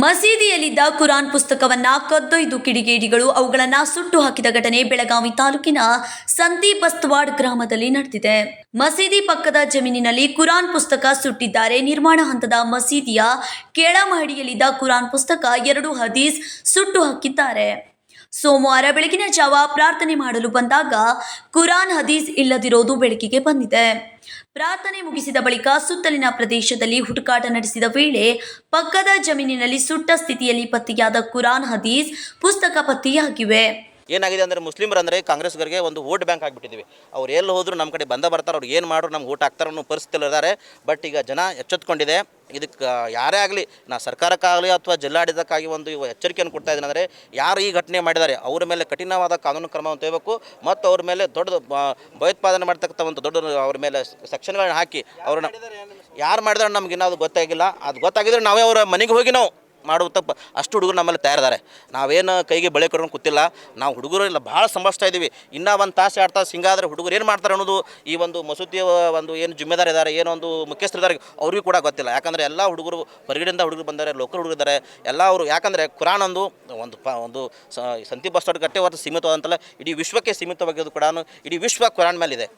ಮಸೀದಿಯಲ್ಲಿದ್ದ ಕುರಾನ್ ಪುಸ್ತಕವನ್ನ ಕದ್ದೊಯ್ದು ಕಿಡಿಗೇಡಿಗಳು ಅವುಗಳನ್ನ ಸುಟ್ಟು ಹಾಕಿದ ಘಟನೆ ಬೆಳಗಾವಿ ತಾಲೂಕಿನ ಸಂತಿ ಬಸ್ತವಾಡ್ ಗ್ರಾಮದಲ್ಲಿ ನಡೆದಿದೆ. ಮಸೀದಿ ಪಕ್ಕದ ಜಮೀನಿನಲ್ಲಿ ಕುರಾನ್ ಪುಸ್ತಕ ಸುಟ್ಟಿದ್ದಾರೆ. ನಿರ್ಮಾಣ ಹಂತದ ಮಸೀದಿಯ ಕೆಳಮಹಡಿಯಲ್ಲಿದ್ದ ಕುರಾನ್ ಪುಸ್ತಕ ಎರಡು ಹದೀಸ್ ಸುಟ್ಟು ಹಾಕಿದ್ದಾರೆ. ಸೋಮವಾರ ಬೆಳಗಿನ ಜಾವ ಪ್ರಾರ್ಥನೆ ಮಾಡಲು ಬಂದಾಗ ಕುರಾನ್ ಹದೀಸ್ ಇಲ್ಲದಿರೋದು ಬೆಳಕಿಗೆ ಬಂದಿದೆ. ಪ್ರಾರ್ಥನೆ ಮುಗಿಸಿದ ಬಳಿಕ ಸುತ್ತಲಿನ ಪ್ರದೇಶದಲ್ಲಿ ಹುಡುಕಾಟ ನಡೆಸಿದ ವೇಳೆ ಪಕ್ಕದ ಜಮೀನಿನಲ್ಲಿ ಸುಟ್ಟ ಸ್ಥಿತಿಯಲ್ಲಿ ಪತ್ತೆಯಾದ ಕುರಾನ್ ಹದೀಸ್ ಪುಸ್ತಕ ಪತ್ತೆಯಾಗಿವೆ. ಏನಾಗಿದೆ ಅಂದರೆ ಮುಸ್ಲಿಮರು ಅಂದರೆ ಕಾಂಗ್ರೆಸ್ಗರಿಗೆ ಒಂದು ವೋಟ್ ಬ್ಯಾಂಕ್ ಆಗಿಬಿಟ್ಟಿದ್ದೀವಿ ಅವ್ರು ಎಲ್ಲಿ ಹೋದರೂ ನಮ್ಮ ಕಡೆ ಬಂದ ಬರ್ತಾರೆ, ಅವ್ರು ಏನು ಮಾಡ್ರು ನಮ್ಗೆ ಓಟ್ ಹಾಕ್ತಾರೆ ಅನ್ನೋ ಪರಿಸ್ಥಿತಿಯಲ್ಲಿದ್ದಾರೆ ಬಟ್ ಈಗ ಜನ ಎಚ್ಚೆತ್ಕೊಂಡಿದೆ. ಇದಕ್ಕೆ ಯಾರೇ ಆಗಲಿ, ನಾ ಸರ್ಕಾರಕ್ಕಾಗಲಿ ಅಥವಾ ಜಿಲ್ಲಾಡಳಿತಕ್ಕಾಗಿ ಒಂದು ಎಚ್ಚರಿಕೆಯನ್ನು ಕೊಡ್ತಾ ಇದ್ದೀನಿ ಅಂದರೆ ಯಾರು ಈ ಘಟನೆ ಮಾಡಿದ್ದಾರೆ, ಅವರ ಮೇಲೆ ಕಠಿಣವಾದ ಕಾನೂನು ಕ್ರಮವನ್ನು ತೆಗೆಯಬೇಕು ಮತ್ತು ಅವ್ರ ಮೇಲೆ ದೊಡ್ಡ ಭಯೋತ್ಪಾದನೆ ಮಾಡ್ತಕ್ಕಂಥ ಒಂದು ದೊಡ್ಡ ಅವ್ರ ಮೇಲೆ ಸೆಕ್ಷನ್ಗಳನ್ನ ಹಾಕಿ ಅವ್ರನ್ನ, ಯಾರು ಮಾಡಿದ್ರೆ ನಮ್ಗೆ ಅದು ಗೊತ್ತಾಗಿಲ್ಲ. ಅದು ಗೊತ್ತಾಗಿದ್ರೆ ನಾವೇ ಅವರ ಮನೆಗೆ ಹೋಗಿ ನಾವು. ಮಾಡುವ ತಪ್ಪು ಅಷ್ಟು ಹುಡುಗರು ನಮ್ಮಲ್ಲಿ ತಯಾರಿದ್ದಾರೆ. ನಾವೇನು ಕೈಗೆ ಬಳೆ ಕೊಡೋಣ ಕೂತಿಲ್ಲ ನಾವು ಹುಡುಗರು ಇಲ್ಲ, ಭಾಳ ಸಂಭಾಳಿಸ್ತಾ ಇದ್ದೀವಿ. ಇನ್ನೂ ಒಂದು ತಾಸು, ಎರಡು ತಾಸು ಹಿಂಗಾದ್ರೆ ಹುಡುಗರು ಏನು ಮಾಡ್ತಾರೆ ಅನ್ನೋದು ಈ ಒಂದು ಮಸೂದಿಯ ಒಂದು ಏನು ಜಿಮ್ಮೆದಾರ ಇದ್ದಾರೆ ಏನೋ ಒಂದು ಮುಖ್ಯಸ್ಥರಿದ್ದಾರೆ ಅವ್ರಿಗೂ ಕೂಡ ಗೊತ್ತಿಲ್ಲ. ಯಾಕಂದರೆ ಎಲ್ಲ ಹುಡುಗರು, ಹೊರಗಡೆಯಿಂದ ಹುಡುಗರು ಬಂದಾರೆ, ಲೋಕಲ್ ಹುಡುಗರು ಇದ್ದಾರೆ ಎಲ್ಲ ಅವರು ಯಾಕಂದರೆ ಕುರಾನ್ ಒಂದು ಒಂದು ಪ ಒಂದು ಸಂತಿ ಬಸ್ ಸ್ಟಾಂಡ್ ಗಟ್ಟೆ ಹೊರತು ಸೀಮಿತವಾದಂತಲ್ಲ, ಇಡೀ ವಿಶ್ವಕ್ಕೆ ಸೀಮಿತವಾಗಿದ್ದು ಕೂಡ ಇಡೀ ವಿಶ್ವ ಕುರಾನ್ ಮೇಲಿದೆ.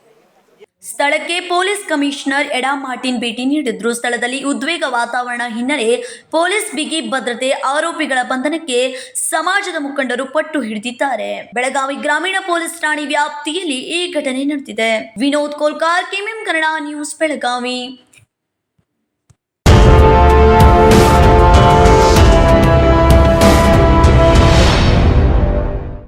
ಸ್ಥಳಕ್ಕೆ ಪೊಲೀಸ್ ಕಮಿಷನರ್ ಎಡಾ ಮಾರ್ಟಿನ್ ಭೇಟಿ ನೀಡಿದ್ರು. ಸ್ಥಳದಲ್ಲಿ ಉದ್ವೇಗ ವಾತಾವರಣ ಹಿನ್ನೆಲೆ ಪೊಲೀಸ್ ಬಿಗಿ ಭದ್ರತೆ ಆರೋಪಿಗಳ ಬಂಧನಕ್ಕೆ ಸಮಾಜದ ಮುಖಂಡರು ಪಟ್ಟು ಹಿಡಿದಿದ್ದಾರೆ. ಬೆಳಗಾವಿ ಗ್ರಾಮೀಣ ಪೊಲೀಸ್ ಠಾಣೆ ವ್ಯಾಪ್ತಿಯಲ್ಲಿ ಈ ಘಟನೆ ನಡೆದಿದೆ. Vinod Kolkar KMM Kannada news, Belagavi.